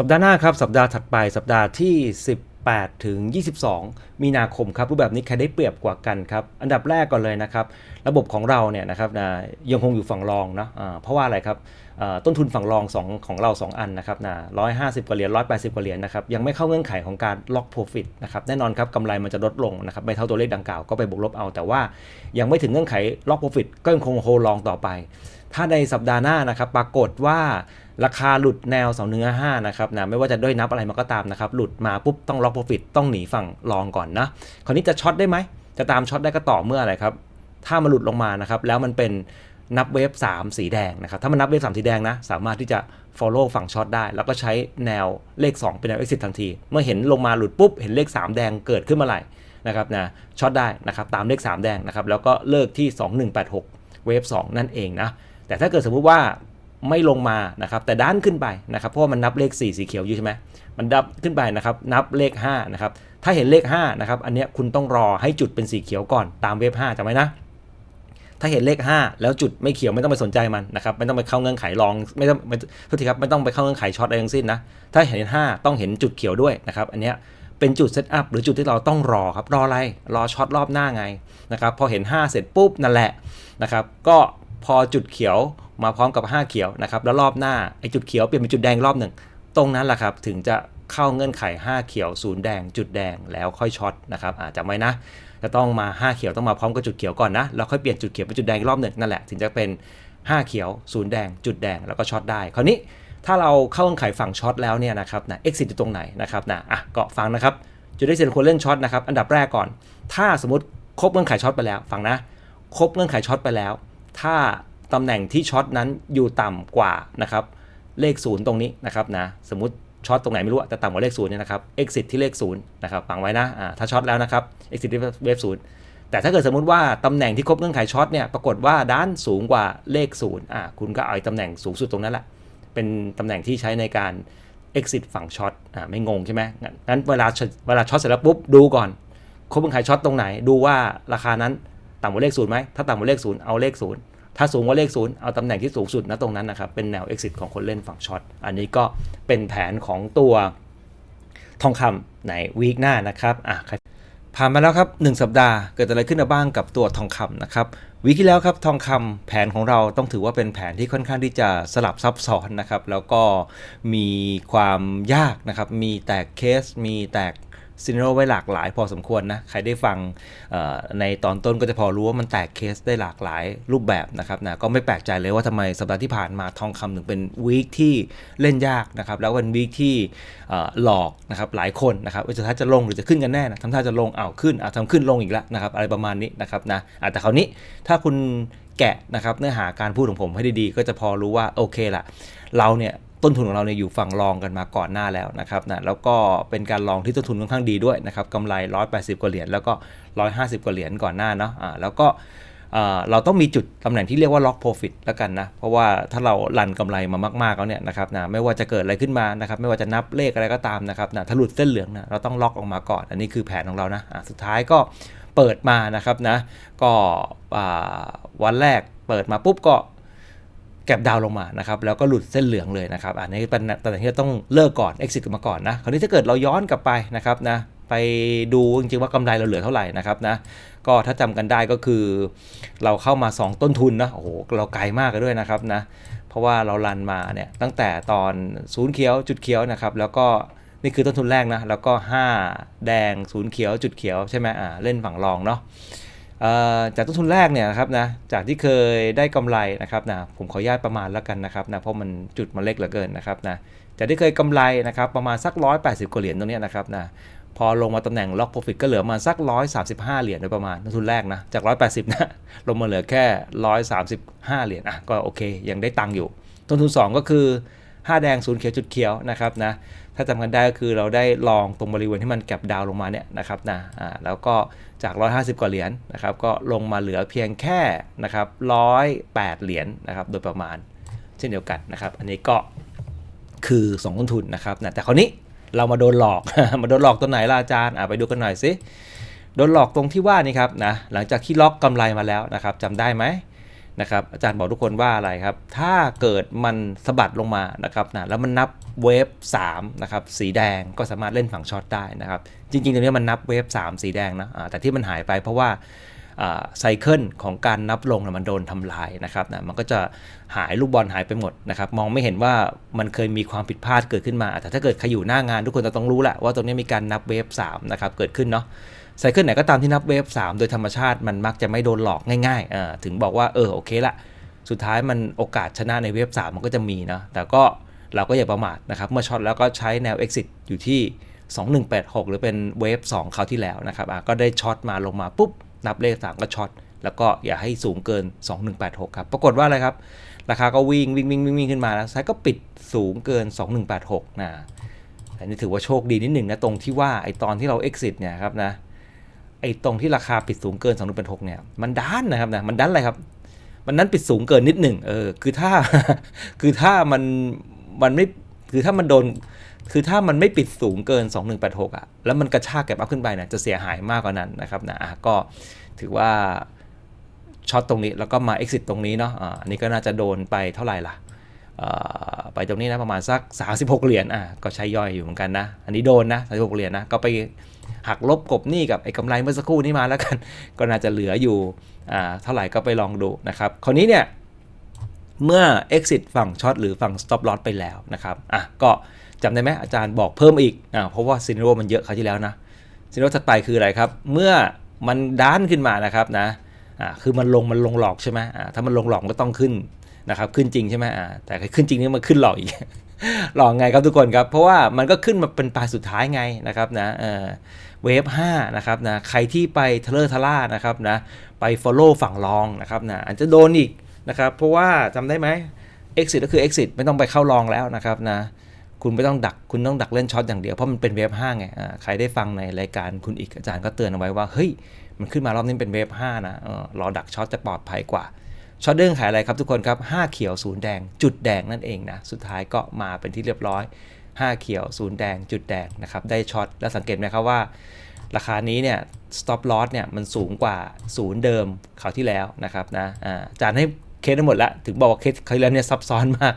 สัปดาห์หน้าครับ สัปดาห์ถัดไปสัปดาห์ที่ 18 ถึง 22 มีนาคมครับ รูปแบบนี้ใครได้เปรียบกว่ากันครับ อันดับแรกก่อนเลยนะครับ ระบบของเราเนี่ยนะครับนะยังคงอยู่ฝั่งรองเนาะเพราะว่าอะไรครับต้นทุนฝั่งรองสองของเรา 2 อันนะครับนะ150 กว่าเหรียญ 180 กว่าเหรียญนะครับ ยังไม่เข้าเงื่อนไขของการล็อก profit นะครับ แน่นอนครับกำไรมันจะลดลงนะครับ ไม่เท่าตัวเลขดังกล่าวก็ไปบวกลบเอา แต่ว่ายังไม่ถึงเงื่อนไขล็อก profit ก็ยังคงโฮลองต่อไป ถ้าในสัปดาห์หน้านะครับปรากฏว่าราคาหลุดแนวเสาเนื้อ 5 นะครับนะไม่ว่าจะด้วยนับอะไรมาก็ตามนะครับ หลุดมาปุ๊บต้องล็อก profit ต้องหนีฝั่งรองก่อนนะคราวนี้จะช็อตได้ไหม จะตามช็อตได้ก็ต่อเมื่ออะไรครับ ถ้ามันหลุดลงมานะครับ แล้วมันเป็นนับเวฟ3 สีแดงนะครับ ถ้ามันนับเวฟ3สีแดงนะ สามารถที่จะ follow ฝั่งช็อตได้ แล้วก็ใช้แนวเลข 2 เป็นแนว exit ทันที เมื่อเห็นลงมาหลุดปุ๊บ เห็นเลข 3 แดงเกิดขึ้นเมื่อไหร่นะครับนะช็อตได้นะครับตามเลข 3 แดงนะครับแล้วก็เลิกที่ 2186 เวฟ2นั่นเองนะ แต่ถ้าเกิดสมมุติว่าไม่ลงมานะครับแต่ด้านขึ้นไปนะครับเพราะว่ามันนับเลข 4 สีเขียวอยู่ใช่ไหมมันดับขึ้นไปนะครับนับเลข5นะครับถ้าเห็นเลข5นะครับอันเนี้ยคุณต้องรอให้จุดเป็นสีเขียวก่อนตามเวฟ5จำไว้นะถ้าเห็นเลข 5 แล้วจุดไม่เขียวไม่ต้องไปสนใจมันนะครับไม่ต้องไปเข้าเงื่อนไขลองไม่ต้องไม่โทษทีครับไม่ต้องไปเข้าเงื่อนไขช็อตอะไรทั้งสิ้นนะถ้าเห็น 5 ต้องเห็นจุดเขียวด้วยนะครับอันเนี้ยเป็นจุดเซตอัพหรือจุดที่เราต้องรอครับรออะไรรอช็อตรอบหน้าไงนะครับพอเห็น 5 เสร็จปุ๊บนั่นแหละนะครับก็ พอจุดเขียวมาพร้อมกับ 5 เขียวนะครับแล้วรอบหน้าไอ้จุดเขียวเปลี่ยนเป็นจุดแดงรอบหนึ่งตรงนั้นแหละครับถึงจะเข้าเงื่อนไข 5 เขียวศูนย์แดง จุดแดงแล้วค่อยช็อตนะครับอาจจะไว้นะ จะต้องมา 5 เขียวต้องมาพร้อมกับจุดเขียวก่อนนะแล้วค่อยเปลี่ยนจุดเขียวเป็นจุดแดงรอบหนึ่งนั่นแหละถึงจะเป็น 5 เขียวศูนย์แดง จุดแดงแล้วก็ช็อตได้คราวนี้ถ้าเราเข้าเงื่อนไขฝั่งช็อตแล้วเนี่ยนะครับนะ exit อยู่ตรงไหนนะครับนะอะก็ฟังนะครับจุด exit ควรเล่นช็อตนะครับอันดับแรกก่อน ถ้าสมมติครบเงื่อนไขช็อตไปแล้วฟังนะครบเงื่อนไขช็อตไปแล้ว ถ้าตำแหน่งที่ช็อตนั้นอยู่ต่ำกว่านะครับเลขศูนย์ตรงนี้นะครับนะสมมติช็อตตรงไหนไม่รู้อะแต่ต่ำกว่าเลขศูนย์เนี่ยนะครับ exit ที่เลขศูนย์นะครับฟังไว้นะอ่าถ้าช็อตแล้วนะครับ exit ที่เวฟศูนย์แต่ถ้าเกิดสมมุติว่าตำแหน่งที่ครบเงื่อนไขช็อตเนี่ยปรากฏว่าด้านสูงกว่าเลขศูนย์อ่าคุณก็เอาตำแหน่งสูงสุดตรงนั้นแหละเป็นตำแหน่งที่ใช้ในการ exit ฝั่งช็อตอ่าไม่งงใช่ไหมนงั้นเวลาเวลาช็อตเสร็จแล้วปุ๊บดูก่อนครบเงื่อนไขช็อตตรงไหน ดูว่าราคานั้น ต่ำกว่าเลขศูนย์ไหมถ้าต่ำกว่าเลขศูนย์เอาเลขศูนย์ถ้าสูงกว่าเลขศูนย์เอาตำแหน่งที่สูงสุดนะตรงนั้นนะครับเป็นแนว exit ของคนเล่นฝั่งช็อตอันนี้ก็เป็นแผนของตัวทองคำในวีคหน้านะครับอะผ่านมาแล้วครับ 1 สัปดาห์เกิดอะไรขึ้นบ้างกับตัวทองคำนะครับวีคที่แล้วครับทองคำแผนของเราต้องถือว่าเป็นแผนที่ค่อนข้างที่จะสลับซับซ้อนนะครับ แล้วก็มีความยากนะครับ มีแตกเคส มีแตก ซีนโรไว้หลากหลายพอสมควรนะ ใครได้ฟังในตอนต้นก็จะพอรู้ว่ามันแตกเคสได้หลากหลายรูปแบบนะครับนะก็ไม่แปลกใจเลยว่าทำไมสัปดาห์ที่ผ่านมาทองคำถึงเป็นวีคที่เล่นยากนะครับแล้วเป็นวีคที่หลอกนะครับหลายคนนะครับว่าจะท่าจะลงหรือจะขึ้นกันแน่นะทำท่าจะลงอ้าวขึ้นอะทำขึ้นลงอีกแล้วนะครับอะไรประมาณนี้นะครับนะแต่คราวนี้ถ้าคุณแกะนะครับเนื้อหาการพูดของผมให้ดีๆ ก็จะพอรู้ว่าโอเคละเราเนี่ย ต้นทุนของเราเนี่ยอยู่ฝั่งรองกันมาก่อนหน้าแล้วนะครับนะแล้วก็เป็นการลองที่ต้นทุนค่อนข้างดีด้วยนะครับกำไร 180 กว่าเหรียญแล้วก็ 150 กว่าเหรียญก่อนหน้าเนาะอ่าแล้วก็เราต้องมีจุดตำแหน่งที่เรียกว่า lock profit แล้วกันนะ เพราะว่าถ้าเราลันกำไรมามากๆแล้วเนี่ยนะครับนะไม่ว่าจะเกิดอะไรขึ้นมานะครับไม่ว่าจะนับเลขอะไรก็ตามนะครับนะถ้าหลุดเส้นเหลืองนะเราต้องล็อกออกมาก่อน อันนี้คือแผนของเรานะะสุดท้ายก็เปิดมานะครับนะก็วันแรกเปิดมาปุ๊บก็ แก็บดาวลงมานะครับแล้วก็หลุดเส้นเหลืองเลยนะครับอันนี้เป็นตำแหน่งที่ต้องเลิกก่อน exit มาก่อนนะคราวนี้ถ้าเกิดเราย้อนกลับไปนะครับนะไปดูจริงๆว่ากำไรเราเหลือเท่าไหร่นะครับนะก็ถ้าจำกันได้ก็คือ เราเข้ามา 2 ต้นทุนนะโอ้โหเราไกลมากเลยด้วยนะครับนะเพราะว่าเราลันมาเนี่ยตั้งแต่ตอนศูนย์เขียวจุดเขียวนะครับแล้วก็นี่คือต้นทุนแรกนะแล้วก็ 5 แดงศูนย์เขียวจุดเขียวใช่ไหมอ่าเล่นฝั่งรองเนาะ จากต้นทุนแรกเนี่ยนะครับนะจากที่เคยได้กำไรนะครับนะผมขออนุญาตประมาณแล้วกันนะครับนะเพราะมันจุดมันเล็กเหลือเกินนะครับนะจากที่เคยกำไรนะครับประมาณสัก 180กว่าเหรียญตรงนี้นะครับนะพอลงมาตำแหน่งล็อกโปรฟิตก็เหลือมาสัก 135 เหรียญโดยประมาณต้นทุนแรกนะจาก 180 นะ ลงมาเหลือแค่ 135 เหรียญอะก็โอเค ยังได้ตังค์อยู่ ต้นทุน 2 ก็คือ 5แดงศูนย์เขียวจุดเขียวนะครับนะถ้าจำกันได้ก็คือเราได้ลองตรงบริเวณที่มันแก็บดาวลงมาเนี่ยนะครับนะอ่าแล้วก็จาก 150 กว่าเหรียญนะครับก็ลงมาเหลือเพียงแค่นะครับ108 เหรียญนะครับโดยประมาณเช่นเดียวกันนะครับ อันนี้ก็คือ2ต้นทุนนะครับนะแต่คราวนี้เรามาโดนหลอก มาโดนหลอกตัวไหนล่ะอาจารย์อ่าไปดูกันหน่อยสิ โดนหลอกตรงที่ว่านี่ครับนะ หลังจากที่ล็อกกำไรมาแล้วนะครับจำได้ไหม นะครับอาจารย์บอกทุกคนว่าอะไรครับ ถ้าเกิดมันสะบัดลงมานะครับนะแล้วมันนับเวฟ3นะครับสีแดงก็สามารถเล่นฝั่งช็อตได้นะครับ จริงๆตรงนี้มันนับเวฟ3สีแดงนะแต่ที่มันหายไปเพราะว่า ไซเคิลของการนับลงนะมันโดนทำลายนะครับนะมันก็จะหายลูกบอลหายไปหมดนะครับมองไม่เห็นว่ามันเคยมีความผิดพลาดเกิดขึ้นมา แต่ถ้าเกิดใครอยู่หน้างานทุกคนจะต้องรู้แหละว่าตรงนี้มีการนับเวฟ3นะครับเกิดขึ้นเนาะไซเคิลไหนก็ตามที่นับเวฟ3โดยธรรมชาติมันมักจะไม่โดนหลอกง่ายๆถึงบอกว่าเออโอเคละสุดท้ายมันโอกาสชนะในเวฟ3มันก็จะมีนะแต่ก็เราก็อย่าประมาทนะครับเมื่อช็อตแล้วก็ใช้แนว exit อยู่ที่ 2186 หรือเป็นเวฟ2คราวที่แล้วนะครับก็ได้ช็อตมาลงมาปุ๊บ นับเลข 3 ก็ช็อต แล้วก็อย่าให้สูงเกิน 2186 ครับ ปรากฏว่าอะไรครับ ราคาก็วิ่งวิ่งวิ่งวิ่งวิ่งขึ้นมาแล้วไซก็ปิดสูงเกิน 2186 นะอันนี้ถือว่าโชคดีนิดหนึ่งนะตรงที่ว่าไอตอนที่เรา exit เนี่ยครับนะไอตรงที่ราคาปิดสูงเกิน 2 1 8 6 เนี่ยมันด้านนะครับนะมันด้านอะไรครับ มันนั้นปิดสูงเกินนิดหนึ่งเออคือถ้าคือถ้ามันมันไม่คือถ้ามันโดน คือถ้ามันไม่ปิดสูงเกิน 2186อะแล้วมันกระชากแก็บอัพขึ้นไปเนี่ยจะเสียหายมากกว่านั้นนะครับนะอะก็ถือว่าช็อตตรงนี้แล้วก็มา exit ตรงนี้เนาะอ่าอันนี้ก็น่าจะโดนไปเท่าไหร่ล่ะไปตรงนี้นะประมาณสัก 36 เหรียญอะก็ใช้ย่อยอยู่เหมือนกันนะ อันนี้โดนนะ36เหรียญนะก็ไปหักลบกบหนี้กับไอ้กำไรเมื่อสักครู่นี้มาแล้วกัน ก็น่าจะเหลืออยู่อ่าเท่าไหร่ก็ไปลองดูนะครับ คราวนี้เนี่ย เมื่อ exit ฝั่งช็อตหรือฝั่ง stop loss ไปแล้วนะครับอะก็จำได้ไหมอาจารย์บอกเพิ่มอีกอ่าเพราะว่าซีนโรมันเยอะคราวที่แล้วนะซีนโรถัดไปคืออะไรครับ เมื่อมันด้านขึ้นมานะครับนะอ่าคือมันลงมันลงหลอกใช่ไหมอ่าถ้ามันลงหลอกมันก็ต้องขึ้นนะครับขึ้นจริงใช่ไหมอ่าแต่ขึ้นจริงนี่มันขึ้นหลอกอีกหลอกไงครับทุกคนครับ เพราะว่ามันก็ขึ้นมาเป็นปลายสุดท้ายไงนะครับนะเออเวฟ5นะครับนะใครที่ไปเทเลอร์ทล่านะครับนะไป follow ฝั่งรองนะครับนะอาจจะโดนอีก นะครับเพราะว่าจำได้ไหม exit ก็คือ exit ไม่ต้องไปเข้ารองแล้วนะครับนะคุณไม่ต้องดักคุณต้องดักเล่นช็อตอย่างเดียวเพราะมันเป็นเวฟ5ไงใครได้ฟังในรายการคุณอีกอาจารย์ก็เตือนเอาไว้ว่าเฮ้ยมันขึ้นมารอบนี้เป็นเวฟ5นะเออรอดักช็อตจะปลอดภัยกว่าช็อตเด้งขายอะไรครับทุกคนครับ5เขียวศูนย์แดง จุดแดงนั่นเองนะสุดท้ายก็มาเป็นที่เรียบร้อย 5 เขียวศูนย์แดง จุดแดงนะครับได้ช็อตแล้วสังเกตไหมครับว่า ราคานี้เนี่ย stop loss เนี่ยมันสูงกว่าศูนย์เดิมคราวที่แล้วนะครับนะอาจารย์ให้ เคสทั้งหมดล้วถึงบอกว่าเคสคราวที่แล้วเนี่ยซับซ้อนมาก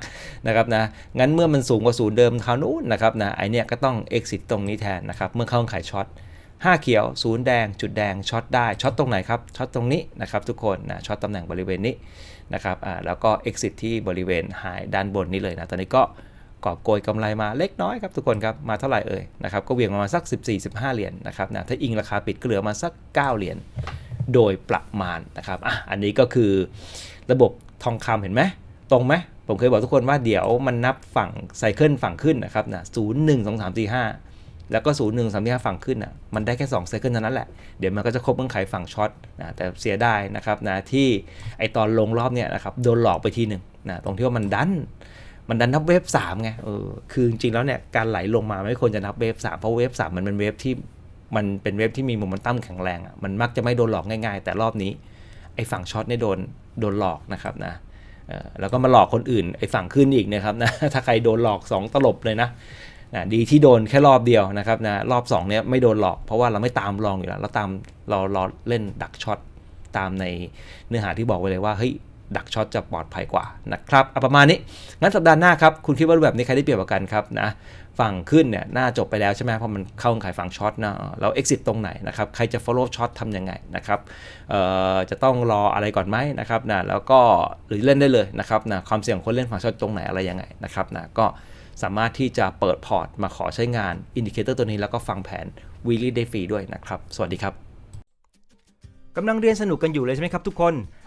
นะครับนะงั้นเมื่อมันสูงกว่าศูนย์เดิมคราวนู้นนะครับนะไอเนี่ยก็ต้อง exit ตรงนี้แทนนะครับเมื่อเข้าขายช็อต5 เขียวศูนย์แดง จุดแดงช็อตได้ช็อตตรงไหนครับช็อตตรงนี้นะครับทุกคนนะช็อตตำแหน่งบริเวณนี้นะครับอ่าแล้วก็ exit ที่บริเวณหายด้านบนนี้เลยนะตอนนี้ก็กอบโกยกำไรมาเล็กน้อยครับทุกคนครับมาเท่าไหร่เอ่ยนะครับก็เวียงประมาณสัก 14-15 เหรียญนะครับนะถ้าอิงราคาปิดก็เหลือมาสัก 9 เหรียญโดยประมาณนะครับอะอันนี้ก็คือ ระบบทองคำเห็นไหมตรงไหมผมเคยบอกทุกคนว่าเดี๋ยวมันนับฝั่งไซเคิลฝั่งขึ้นนะครับนะศูนย์หนึ่งสองสามสี่ห้าแล้วก็0 1 3 5ฝั่งขึ้นอะมันได้แค่2ไซเคิลเท่านั้นแหละ เดี๋ยวมันก็จะครบเงื่อนไขฝั่งช็อตนะแต่เสียดายนะครับนะที่ไอตอนลงรอบเนี่ยนะครับโดนหลอกไปทีหนึ่งนะตรงที่ว่ามันดัน มันดันนับเวฟ3ไงเออคือจริงๆแล้วเนี่ยการไหลลงมาไม่ควรจะนับเวฟ3เพราะเวฟ3มันเป็นเวฟที่มันเป็นเวฟที่มีโมเมนตัมแข็งแรงอะมันมักจะไม่โดนหลอกง่ายๆ แต่รอบนี้ อฝั่งช็อตเนี่ยโดนโดนหลอกนะครับนะแล้วก็มาหลอกคนอื่นไอ้ฝั่งขึ้นอีกนะครับนะถ้าใครโดนหลอก 2 ตลบเลยนะนะดีที่โดนแค่รอบเดียวนะครับนะรอบ2เนี้ยไม่โดนหลอกเพราะว่าเราไม่ตามลองอยู่แล้วเราตามเราเราเล่นดักช็อตตามในเนื้อหาที่บอกไว้เลยว่าเฮ้ย ดักช็อตจะปลอดภัยกว่านะครับเอาประมาณนี้ งั้นสัปดาห์หน้าครับคุณคิดว่ารูปแบบนี้ใครได้เปรียบกว่ากันครับนะฝั่งขึ้นเนี่ยน่าจบไปแล้วใช่ไหมเพราะมันเข้าขายฝั่งช็อตนะแล้ว exit ตรงไหนนะครับใครจะ follow ช็อตทำยังไงนะครับเอ่อจะต้องรออะไรก่อนไหมนะครับนะแล้วก็หรือเล่นได้เลยนะครับนะความเสี่ยงของคนเล่นฝั่งช็อตตรงไหนอะไรยังไงนะครับนะก็สามารถที่จะเปิดพอร์ตมาขอใช้งานอินดิเคเตอร์ตัวนี้แล้วก็ฟังแผนวีลี่ได้ฟรีด้วยนะครับ สวัสดีครับกำลังเรียนสนุกกันอยู่เลยใช่ไหมครับทุกคน